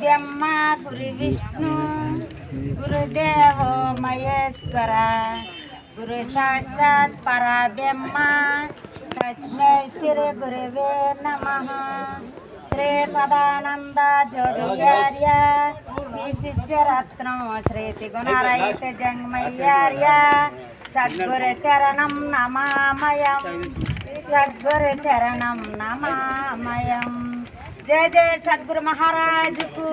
బ్రహ్మ గురు విష్ణు గురుదేవో మహేశ్వర గురు సాక్షాత్ పరబ్రహ్మ తస్మై శ్రీ గురువే నమ శ్రీ సదానంద జోడియార్య ఈ శిష్యరత్నం శ్రీ తిగుణరహిత జంగమయ్యార్య సద్గురు శరణం నమామయం సద్గురు శరణం నమామయం జయ జయ సద్గురు మహారాజుకు.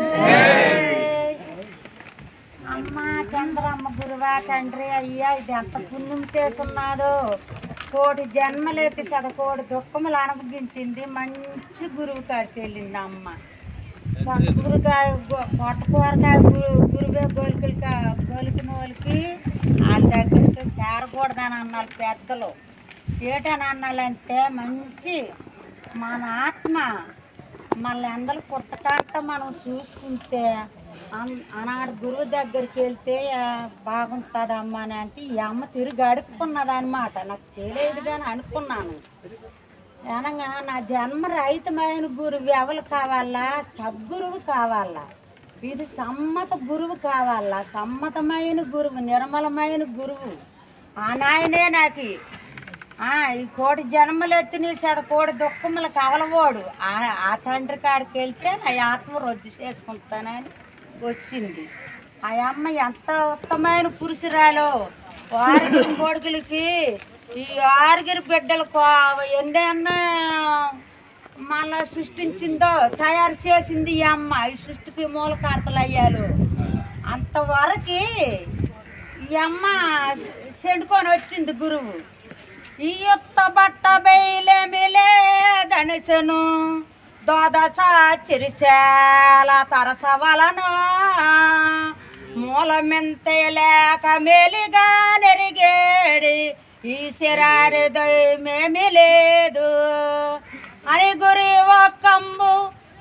అమ్మ చంద్రమ్మ గురువా తండ్రి అయ్యా ఇది ఎంత పుణ్యం చేసున్నాదో కోటి జన్మలెత్తి సదకోటి దుఃఖములు అనుభవించింది. మంచి గురువు కాడికి వెళ్ళింది అమ్మ. గురుగాయ పొట్టకూరకాయ గురువే గోలికలు గోలికిన వాళ్ళకి వాళ్ళ దగ్గరికి చేరకూడదని అన్నారు పెద్దలు. ఏటని అన్నాలంటే మంచి మన ఆత్మ మళ్ళీ అందరూ పుట్టకట్ట మనం చూసుకుంటే అన్- ఆనాడు గురువు దగ్గరికి వెళ్తే బాగుంటుందమ్మా అని అంటే ఈ అమ్మ తిరిగి అడుక్కున్నది అనమాట నాకు తెలియదు కానీ అనుకున్నాను. అనగా నా జన్మ రహితమైన గురువు ఎవరు కావాలా? సద్గురువు కావాలా? ఇది సమ్మత గురువు కావాలా? సమ్మతమైన గురువు నిర్మలమైన గురువు. ఆ నాయనే నాకు ఈ కోడి జన్మలు ఎత్తిన సద దుఃఖములు కవలవాడు. ఆ తండ్రి కాడికి వెళ్తే నా ఆత్మ రొద్దు చేసుకుంటానని వచ్చింది. ఆ అమ్మ ఎంత ఉత్తమైన పురుషురాలో. ఆరుగురి కొడుకులకి ఈ ఆరుగురి బిడ్డలకు ఎన్నెన్న మళ్ళా సృష్టించిందో తయారు చేసింది ఈ అమ్మ. ఈ సృష్టికి మూలకార్తలు అయ్యాలు అంతవరకు ఈ అమ్మ చెండుకొని వచ్చింది గురువు. ఈ బట్ట బయలేమి లేదనిసను. దోదశ చిరిచేల తరసవలను మూలమెంత లేక మేలిగా నెరిగేడి ఈ శిరారి దయమేమి లేదు. అని గురి ఒక్కంబు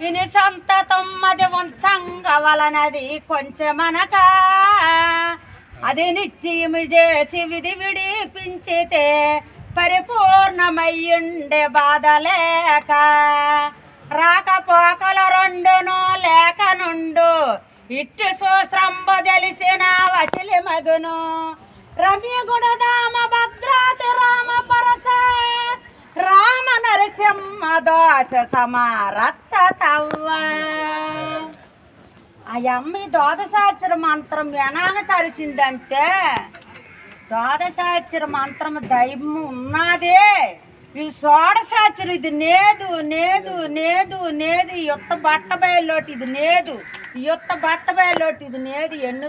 ఇని సంతతం అది వంచంగవలనది కొంచెమనక. అది నిశ్చయము చేసి విధి విడిపించితే పరిపూర్ణమయ్యుండే బాధ లేక రాకపోకల రెండును లేక నుండు ఇట్టి సూస్త్రంబ తెలిసిన వసిలి మగును. రమ్య గుణదామ భద్రాతి రామ పరస రామ నరసింహ దోష సమరక్షతవ్వ ఆ అమ్మ ఈ మంత్రం ఎనాగ తరిచిందంటే ద్వాదశాచర మంత్రం దైవం ఉన్నదే. ఈ షోడశాక్షరం ఇది నేదు నేదు నేదు నేదు. యుత్త బట్టబయలోటి బట్ట ఇది నేదు. యుత్త బట్టబయలోటి బట్ట ఇది నేదు. ఎన్ను